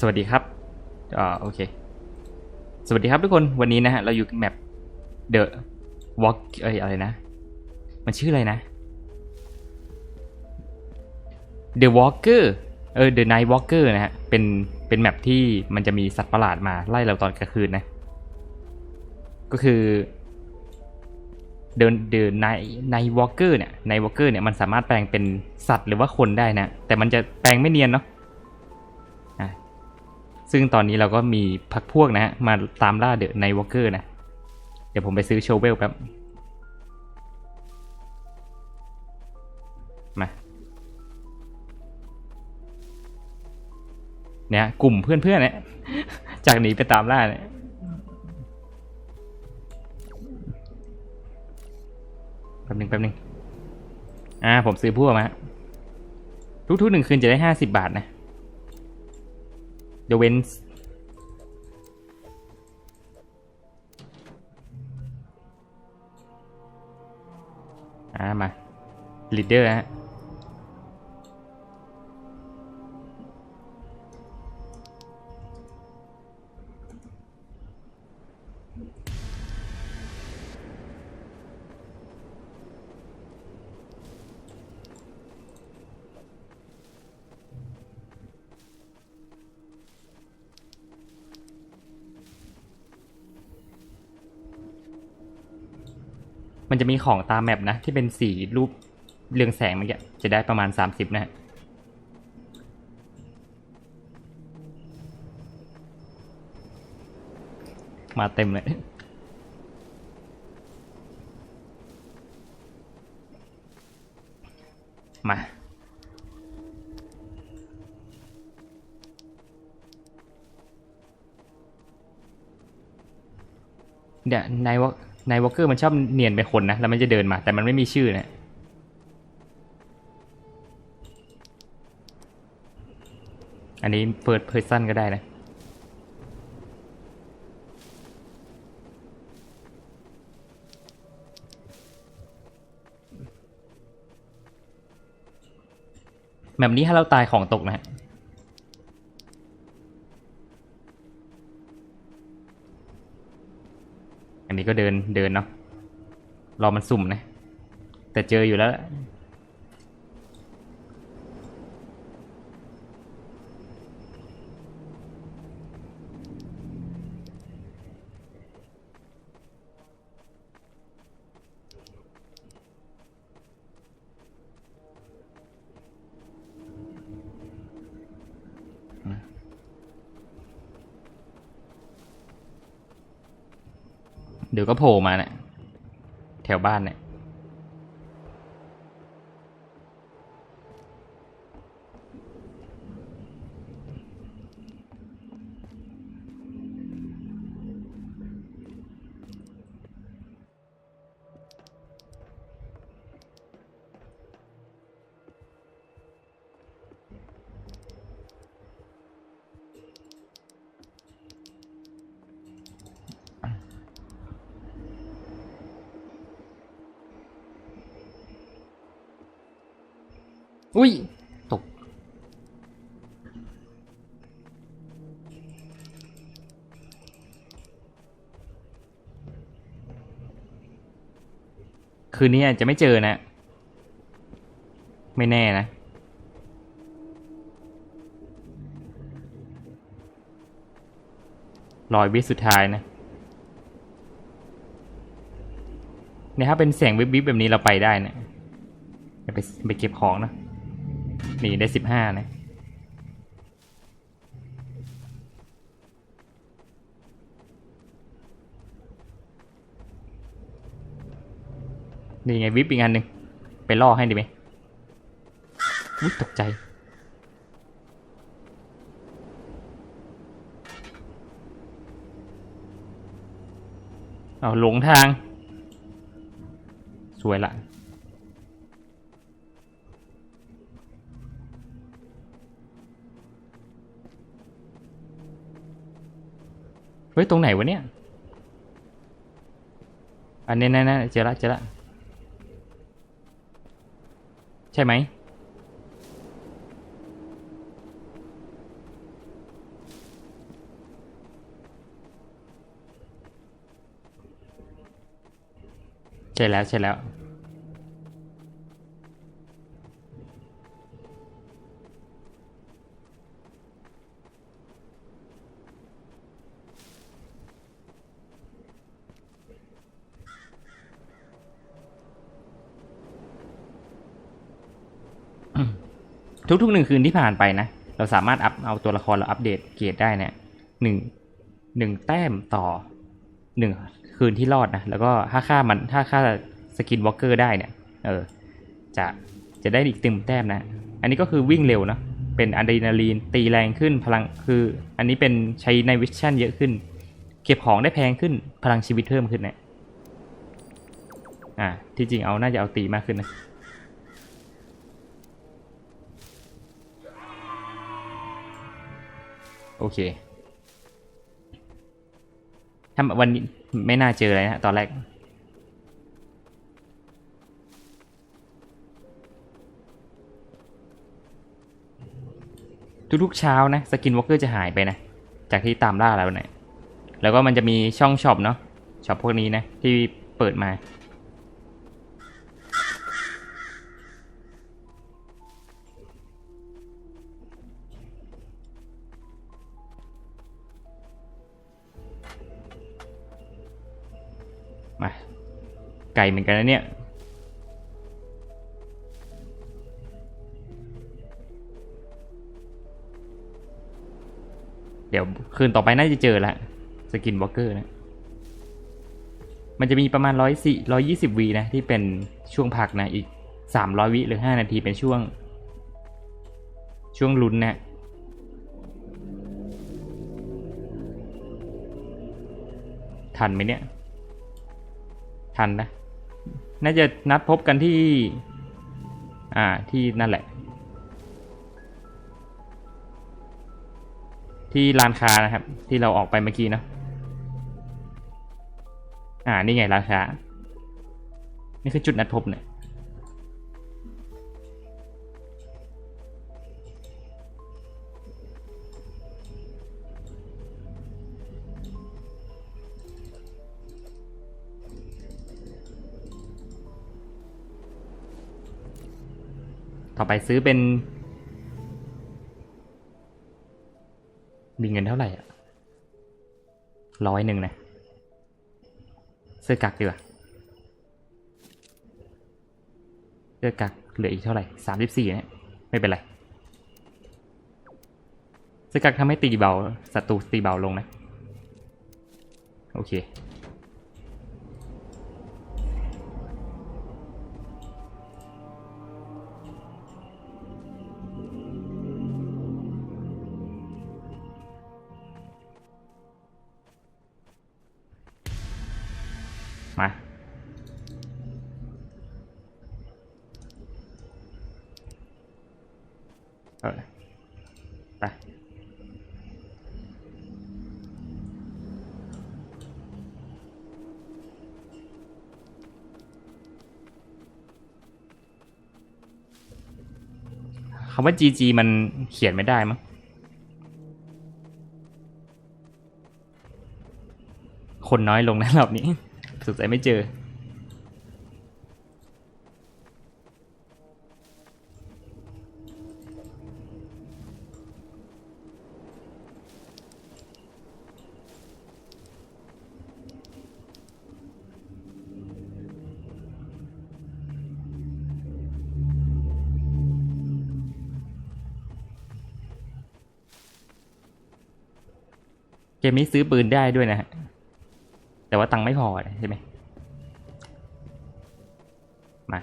สวัสดีครับอ่าโอเค สวัสดีครับทุกคน วันนี้นะฮะ เราอยู่แมป The Walk เอ้ยอะไรนะ มันชื่ออะไรนะ The Walker เออ The Night Walker นะฮะ เป็น เป็นแมปที่มันจะมีสัตว์ประหลาดมาไล่เราตอนกลางคืนนะ ก็คือ The The Night Night Walker เนี่ย Night Walker เนี่ย มันสามารถแปลงเป็นสัตว์หรือว่าคนได้นะ แต่มันจะแปลงไม่เนียนเนาะอะ ซึ่งตอนนี้เราก็มีพักพวกนะฮะมาตามล่าเดอะไนวอลเกอร์นะ เดี๋ยวผมไปซื้อโชเวลแป๊บ มา เนี่ยกลุ่มเพื่อนๆเนี่ยจากหนีไปตามล่าเนี่ยแป๊บหนึงแป๊บหนึงอ่า ผมซื้อพวกมา ทุกๆหนึ่งคืนจะได้ห้าสิบบาทนะ เดเวนส์อ่ามาลีดเดอร์ฮะ มีของตามแมปนะ ที่เป็นสีรูปเรืองแสงเมื่อกี้จะได้ประมาณสามสิบนะฮะมาเต็มเลยมา เดี๋ยวนายว นายวอลเกอร์มันชอบเนียนไปคนนะ แล้วมันจะเดินมา แต่มันไม่มีชื่อนะอันนี้เปิดเพอร์ซันก็ได้นะ แบบนี้ถ้าเราตายของตกนะ อันนี้ก็เดินเดินเนาะรอมันสุ่มนะ แต่เจออยู่แล้ว เดี๋ยวก็โผล่มาเนะี่ยแถวบ้านเนี่ย อุ้ย ตก คืนนี้จะไม่เจอนะ ไม่แน่นะรอยวิสุดท้ายนะเนี่ยถ้าเป็นเสียงวิบวิบแบบนี้เราไปได้นะไปไปเก็บของนะ นี่ได้สิบห้านะนี่ไงวิบอีกอันหนึ่งไปล่อให้ดีไหมอุ๊ยตกใจ เอาหลงทาง สวยละ เฮ้ย ตรงไหนวะเนี่ย อันนี้นะนะเจอละเจอละใช่ไหมใช่แล้วใช่แล้ว ทุกๆหนึ่งคืนที่ผ่านไปนะ เราสามารถอัพเอาตัวละครเราอัปเดตเกรดได้เนี่ยหนึ่งหนึ่งแต้มต่อหนึ่งคืนที่รอดนะ แล้วก็ถ้าค่ามันถ้าค่าสกินวอล์กเกอร์ได้เนี่ย เออ จะจะได้อีกตึมแต้มนะ อันนี้ก็คือวิ่งเร็วเนะเป็นอะดรีนาลีนตีแรงขึ้นพลังคือ อันนี้เป็นใช้ในวิชั่นเยอะขึ้น เก็บของได้แพงขึ้นพลังชีวิตเพิ่มขึ้นเนี่ยอ่าที่จริงเอาน่าจะเอาตีมากขึ้นนะ โอเคถ้าวันนี้ไม่น่าเจอเลยนะตอนแรก ทุกๆเช้านะสกินวอล์กเกอร์จะหายไปนะ จากที่ตามล่าแล้วเนี่ยแล้วก็มันจะมีช่องช็อปเนาะช็อปพวกนี้นะ ที่เปิดมา ไก่เหมือนกันนะเนี่ย เดี๋ยวคืนต่อไปน่าจะเจอละสกินวอล์กเกอร์นะ มันจะมีประมาณร้อยสี่ร้อยี่สิบวีนะ ที่เป็นช่วงพักนะอีกสามร้อยวิหรือห้านาทีเป็นช่วง ช่วงลุ้นนะทันไหมเนี่ย ทันนะ น่าจะนัดพบกันที่ อ่า ที่นั่นแหละ ที่ลานคานะครับ ที่เราออกไปเมื่อกี้นะ อ่า นี่ไงลานคา นี่คือจุดนัดพบเนี่ย ต่อไปซื้อเป็น มีเงินเท่าไหร่อะร้อยหนึ่งนะ เสื้อกักดีกว่าเสื้อกักเหลืออีกเท่าไหร่สามสิบสี่เนี่ยไม่เป็นไร เสื้อกักทำให้ตีเบาศัตรูตีเบาลงนะ โอเค ว่า GG มันเขียนไม่ได้มั้งคนน้อยลงนะรอบนี้สุดใจยไม่เจอ มนี้ซื้อปืนได้ด้วยนะฮะ แต่ว่าตังค์ไม่พอใช่ไหมมา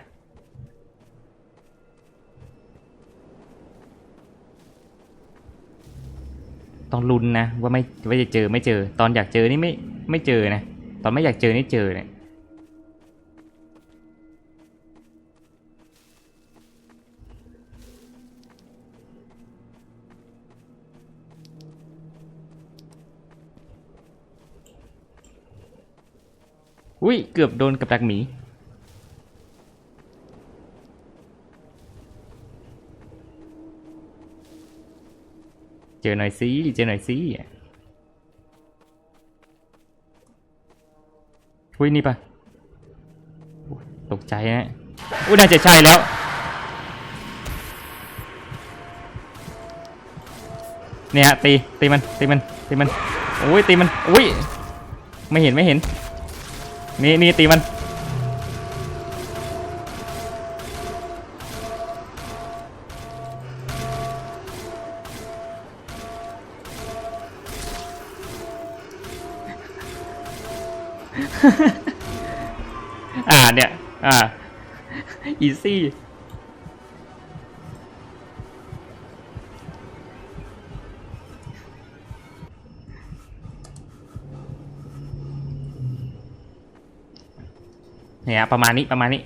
ต้องลุ้นนะ ว่าไม่ว่าจะเจอไม่เจอ ตอนอยากเจอนี่ไม่ไม่เจอนะ ตอนไม่อยากเจอนี่เจอเนี่ย อุ้ยเกือบโดนกับดักหมี เจอหน่อยสิเจอหน่อยสิอุ้ยนี่ปะตกใจนะอุ้ยน่าจะใช่แล้วเนี่ยฮะตีตีมันตีมันตีมันโอ้ยตีมันอุ้ยไม่เห็นไม่เห็น นี่นี่ตีมัน อ่าเนี่ย อ่า อีซี่ เนี่ยประมาณนี้ประมาณนี้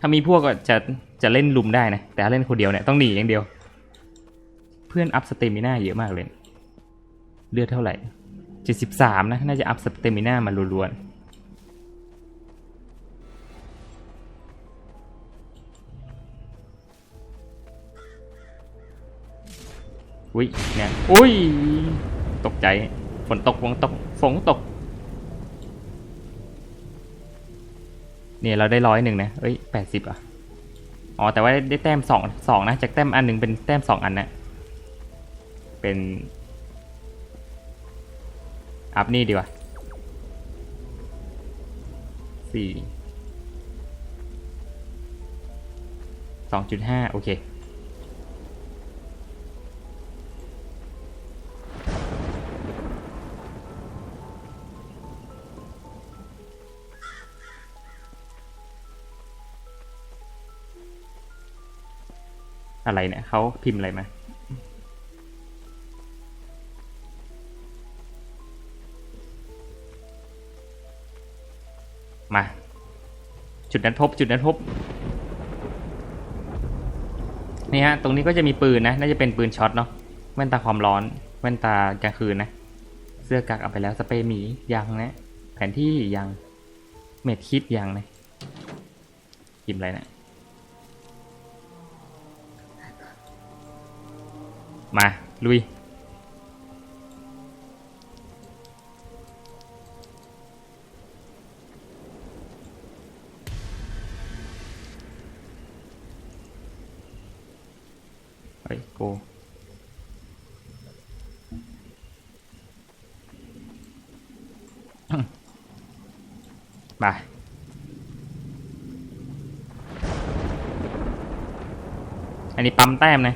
ถ้ามีพวกก็จะจะเล่นลุมได้นะ แต่ถ้าเล่นคนเดียวเนี่ยต้องหนีอย่างเดียว เพื่อนอัพสเตมิน่าเยอะมากเลย เลือดเท่าไหร่เจ็ดสิบสามนะ น่าจะอัพสเตมิน่ามาล้วนๆอุ้ยเนี่ยอุ้ย ตกใจ ฝนตกฝนตก ฝนตก เนี่ยเราได้ร้อยหนึ่งนะเอ้ยแปดสิบอะอ๋อแต่ว่าได้แต้มสองสองนะจากแต้มอันหนึ่งเป็นแต้มสองอันนะเป็นอัพนี่ดีกว่าสี่สองจุดห้าโอเค อะไรเนี่ยเขาพิมพ์อะไรมามา จุดนั้นพบจุดนั้นพบนี่ฮะ ตรงนี้ก็จะมีปืนนะ น่าจะเป็นปืนช็อตเนาะแว่นตาความร้อน แว่นตากลางคืนนะ เสื้อกักเอาไปแล้วสเปรย์หมียังนะ แผนที่ยัง เม็ดคิดยังนะพิมอะไรเนะ มา ลุย เฮ้ยโกมาอันนี้ปั๊มแต้มนะ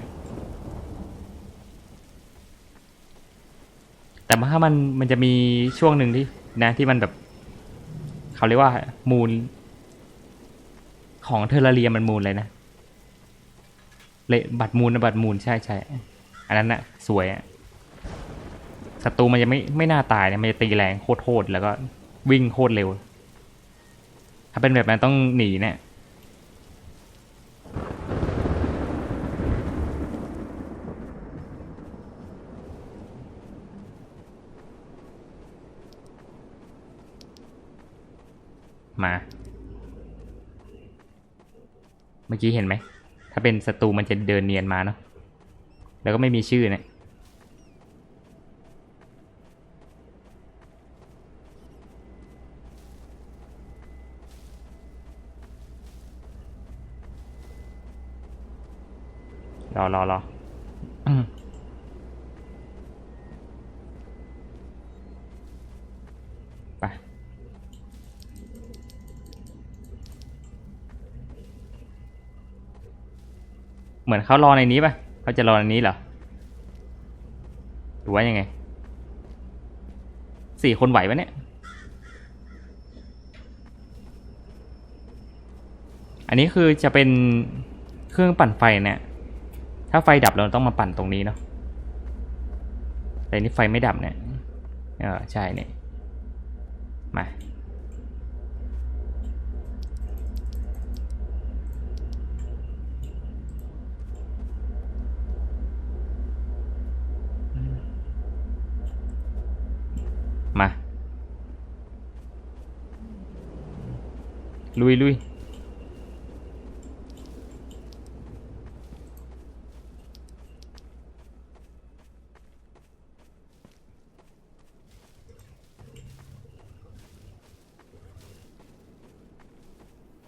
แต่ถ้ามันมันจะมีช่วงหนึ่งที่นะที่มันแบบ เขาเรียกว่ามูล ของเทอร์เรียมันมูลเลยนะเลบัตรมูลนะบัตรมูลใช่ใช่อันนั้นน่ะสวยอะศัตรูมันจะไม่ไม่น่าตายเนะมันจะตีแรงโคตรโคตรแล้วก็วิ่งโคตรเร็ว ถ้าเป็นแบบนั้นต้องหนีเนี่ย มา เมื่อกี้เห็นไหม ถ้าเป็นศัตรูมันจะเดินเนียนมาเนาะ แล้วก็ไม่มีชื่อเนี่ยรอรอรอ เหมือนเขารอในนี้ป่ะเขาจะรอในนี้เหรอหรือว่ายังไงสี่คนไหวปะเนี่ย อันนี้คือจะเป็นเครื่องปั่นไฟเนี่ย ถ้าไฟดับเราต้องมาปั่นตรงนี้เนาะแต่นี่ไฟไม่ดับเนี่ย เออใช่เนี่ย มา มา ลุยลุย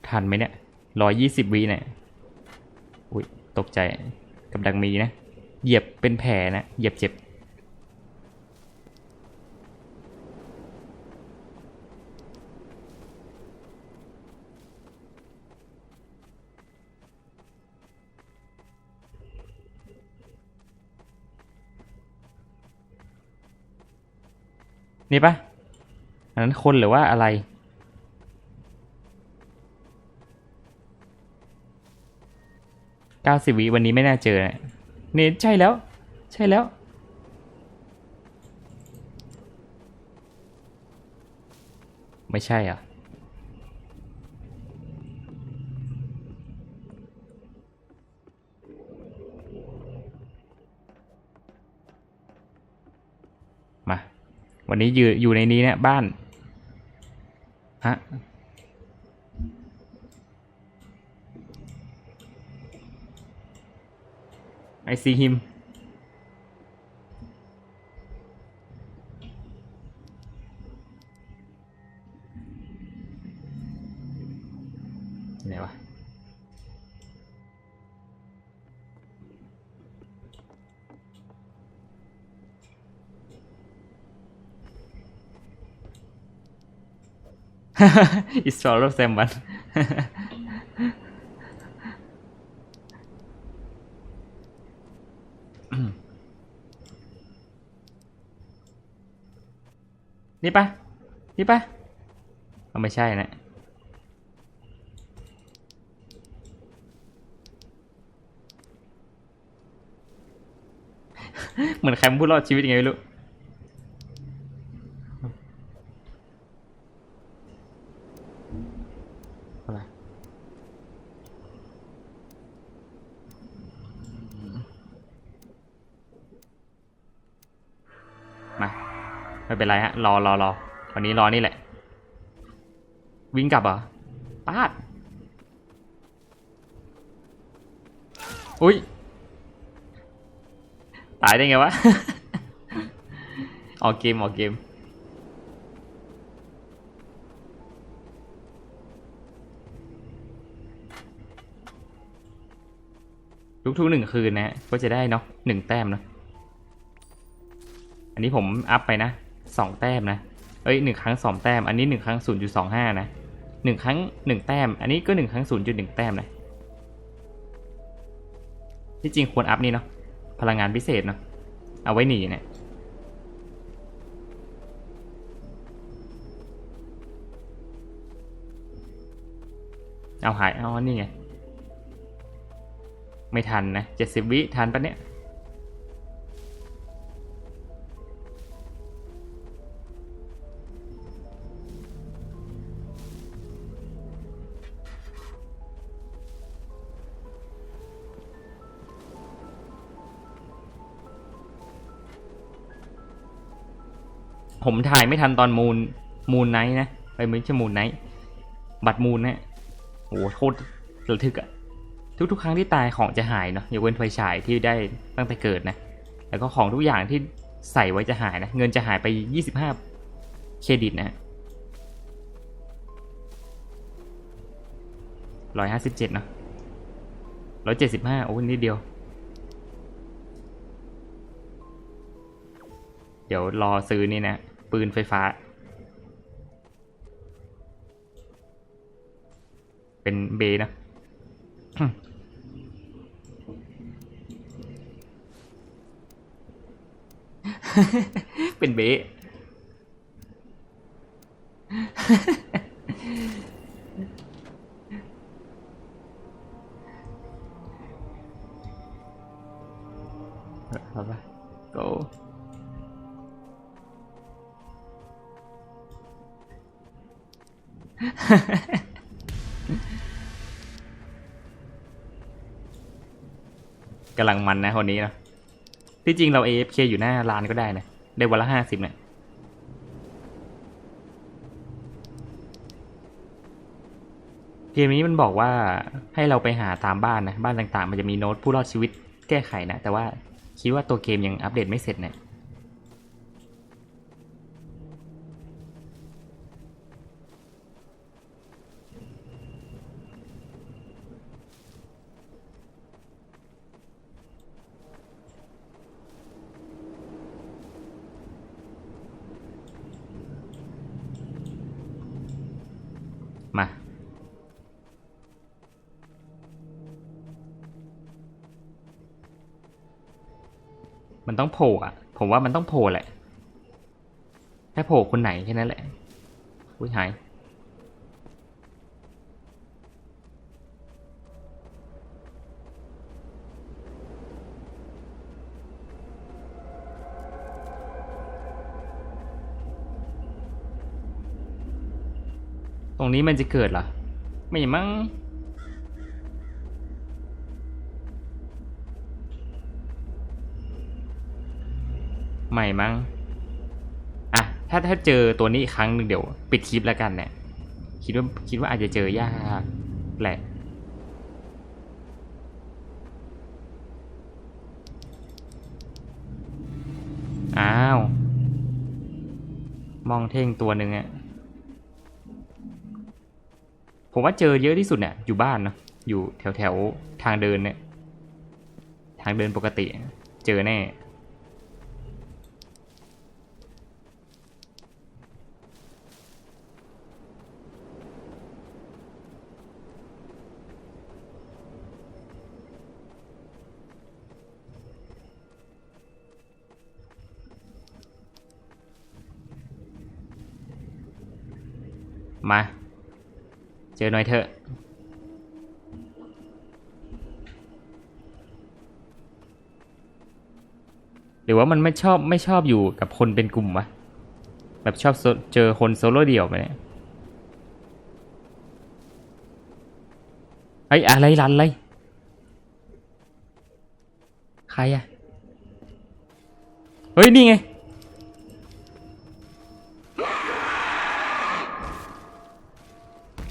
ทันไหมเนี่ยร้อยยี่สิบวิเนี่ย อุ้ย ตกใจกำลังมีนะ เหยียบเป็นแผลนะ เหยียบเจ็บ นี่ปะอันนั้นคนหรือว่าอะไร เก้าสิบวิวันนี้ไม่น่าเจอนะเนี่ใช่แล้ว ใช่แล้ว ไม่ใช่อะ มา วันนี้อยู่อยู่ในนี้เนี่ยบ้านฮะ I see him นวะ It's all of them one นี่ปะนี่ปะเอาไม่ใช่นะเหมือนแคมป์ผู้รอดชีวิตยังไงไม่รู้ ไม่เป็นไรฮะ รอรอรอวันนี้รอนี่แหละ วิ่งกลับเหรอปาด อุ้ย ตายได้ไงวะ ออกเกม ออกเกม ทุกๆหนึ่งคืนนะฮะก็จะได้เนาะหนึ่งแต้มเนาะ อันนี้ผมอัพไปนะ สองแต้มนะ เอ้ยหนึ่งครั้งสองแต้ม อันนี้หนึ่งครั้งศูนย์จุดสองห้านะหนึ่งครั้งหนึ่งแต้ม อันนี้ก็หนึ่งครั้งศูนย์จุดหนึ่งแต้มนะ ที่จริงควรอัพนี่เนาะ พลังงานพิเศษเนาะ เอาไว้หนีเนี่ยเอาหาย เอาอันนี่ไง ไม่ทันนะเจ็ดสิบวิทันปะเนี่ย ผมถ่ายไม่ทันตอนมูนมูนไนท์นะไปไม่ใช่มูนไนท์บัตรมูนนะโอ้โหโคตรระทึกอะทุกๆ ครั้งที่ตายของจะหายเนาะยกเว้นไฟฉายที่ได้ตั้งแต่เกิดนะ แล้วก็ของทุกอย่างที่ใส่ไว้จะหายนะ เงินจะหายไป 25 เครดิตนะฮะร้อยห้าสิบเจ็ดเนาะร้อยเจ็ดสิบห้าโอ้นิดเดียว เดี๋ยวรอซื้อนี่นะ ปืนไฟฟ้า เป็นเบนะ เป็นเบ กำลังมันนะคนนี้นะที่จริงเรา AFK อยู่หน้าร้านก็ได้นะ ได้วันละห้าสิบเนี่ยเกมนี้มันบอกว่าให้เราไปหาตามบ้านนะ บ้านต่างๆ มันจะมีโน้ตผู้รอดชีวิตแก้ไขนะ แต่ว่าคิดว่าตัวเกมยังอัปเดตไม่เสร็จเนี่ย มันต้องโผล่อะผมว่ามันต้องโผล่แหละแค่โผล่คนไหนแค่นั้นแหละอุ้ยหายตรงนี้มันจะเกิดเหรอ ไม่มั้ง ม่มั้งอะถ้าถ้าเจอตัวนี้อีกครั้งหนึ่งเดี๋ยว ปิดคลิปแล้วกันเนี่ยคิดว่าคิดว่าอาจจะเจอยากแหละอ้าว มองเท่งตัวหนึ่งอะผมว่าเจอเยอะที่สุดเนี่ยอยู่บ้านเนาะอยู่แถวแถวทางเดินเนี่ย ทางเดินปกติ เจอแน่ มา เจอหน่อยเถอะ หรือว่ามันไม่ชอบไม่ชอบอยู่กับคนเป็นกลุ่มวะแบบชอบเจอคนโซโล่เดี่ยวไปเนี่ยเฮ้อะไรรันเลยใครอะเฮ้ย นี่ไง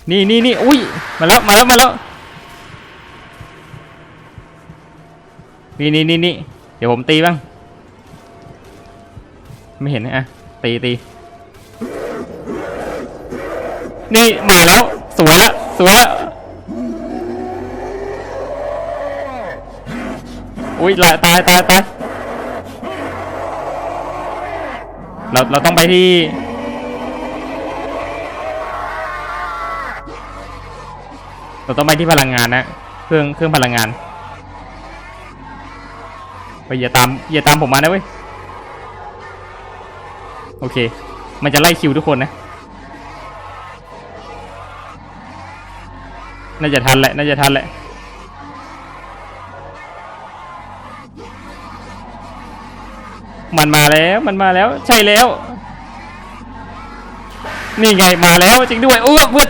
นี่นี่นี่อุ้ยมาแล้วมาแล้วมาแล้วนี่นี่นี่นี่เดี๋ยวผมตีบ้าง ไม่เห็นนะอะตีตีนี่มาแล้ว สวยละสวยละอุ้ยละตายตายตายเราเราต้องไปที่ เราต้องไปที่พลังงานนะเครื่องเครื่องพลังงานไปอย่าตามอย่าตามผมมานะเว้ยโอเค มันจะไล่คิวทุกคนนะ น่าจะทันแหละน่าจะทันแหละมันมาแล้วมันมาแล้วใช่แล้ว นี่ไงมาแล้วจริงด้วยอ้วกวุด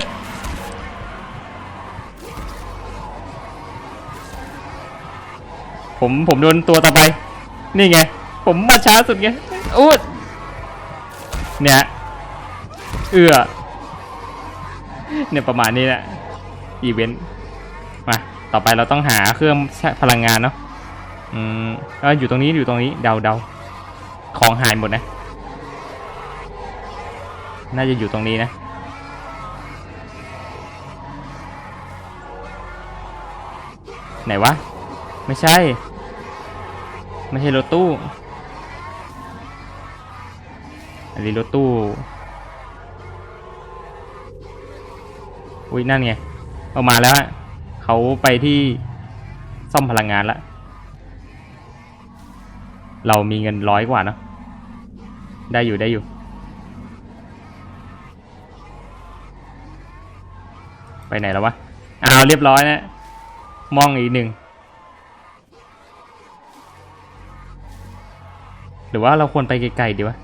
ผมผมโดนตัวต่อไป นี่ไง ผมมาช้าสุดไงอู้ดเนี่ย เอื้อ เนี่ยประมาณนี้แหละ อีเวนต์ มา ต่อไปเราต้องหาเครื่องพลังงานเนาะ อืมเอออยู่ตรงนี้อยู่ตรงนี้ เดาเดาของหายหมดนะ น่าจะอยู่ตรงนี้นะไหนวะ ไม่ใช่ ไม่ใช่รถตู้ อันนี้รถตู้ อุ้ยนั่นไงเอามาแล้วฮะเขาไปที่ซ่อมพลังงานแล้วเรามีเงินร้อยกว่าเนะได้อยู่ได้อยู่ ไปไหนแล้ววะ อ้าวเรียบร้อยนะ มองอีกหนึ่ง หรือว่าเราควรไปไกลๆดีวะ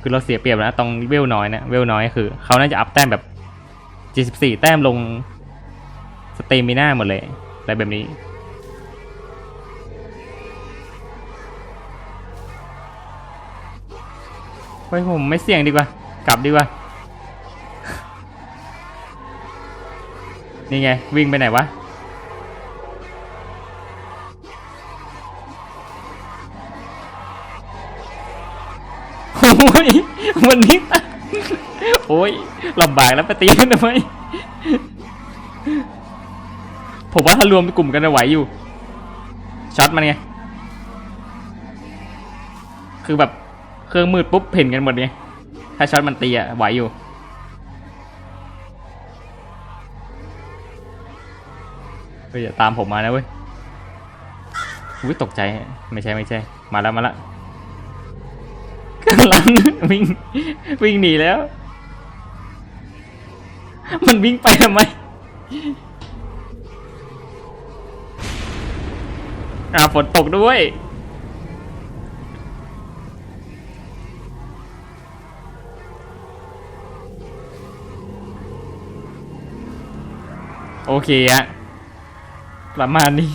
คือเราเสียเปรียบนะตรงเวลน้อยนะเวลน้อยคือเขาน่าจะอัพแต้มแบบ 74 แต้มลงสเตมิน่าหมดเลยอะไรแบบนี้ เฮ้ยผมไม่เสี่ยงดีกว่า กลับดีกว่า นี่ไง วิ่งไปไหนวะ ยวันนี้โอ้ยลำบากแล้วไปตีมันทำไมผมว่าถ้ารวมกลุ่มกันจะไหวอยู่ช็อตมันไงคือแบบเครื่องมืดปุ๊บเห็นกันหมดไงถ้าช็อตมันตีอะไหวอยู่เฮ้ยตามผมมานะเว้ยอุ้ยตกใจไม่ใช่ไม่ใช่ มาแล้วมาแล้ว กำลังวิ่งวิ่งหนีแล้ว มันวิ่งไปทำไมอ่าฝนตกด้วย โอเคอะประมาณนี้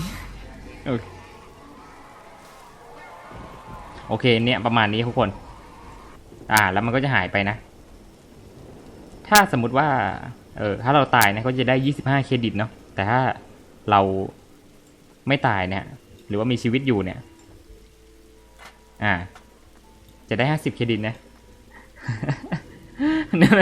โอเคโอเคเนี่ย ประมาณนี้ทุกคน อ่า แล้วมันก็จะหายไปนะ ถ้าสมมติว่า เออถ้าเราตายนะก็จะได้ยี่สิบห้าเครดิตเนาะ แต่ถ้าเราไม่ตายเนี่ย หรือว่ามีชีวิตอยู่เนี่ย อ่า จะได้ห้าสิบเครดิตนะนั่นแ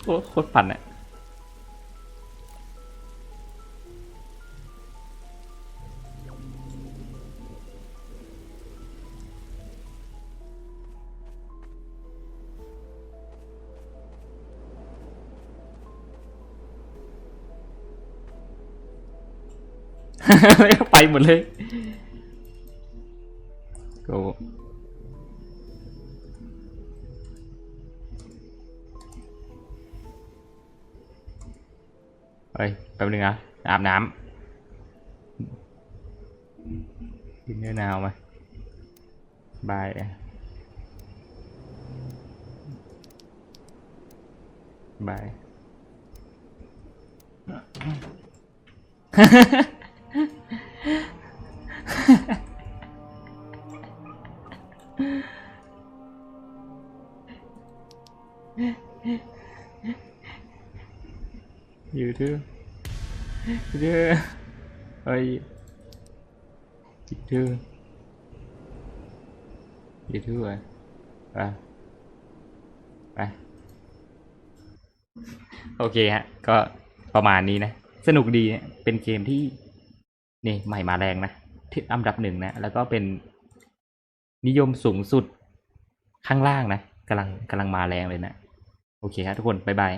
โคตรโคตรปั่นอะไปหมดเลย นะอาบน้ำ อยู่ทื่อเฮ้ยอยู่ทื่ออยู่ทื่อไปไปไปโอเคฮะ ก็ประมาณนี้นะ สนุกดีเป็นเกมที่ นี่ใหม่มาแรงนะที่อันดับหนึ่งนะ แล้วก็เป็นนิยมสูงสุดข้างล่างนะกำลังกำลังมาแรงเลยนะ โอเคครับทุกคน บ๊ายบาย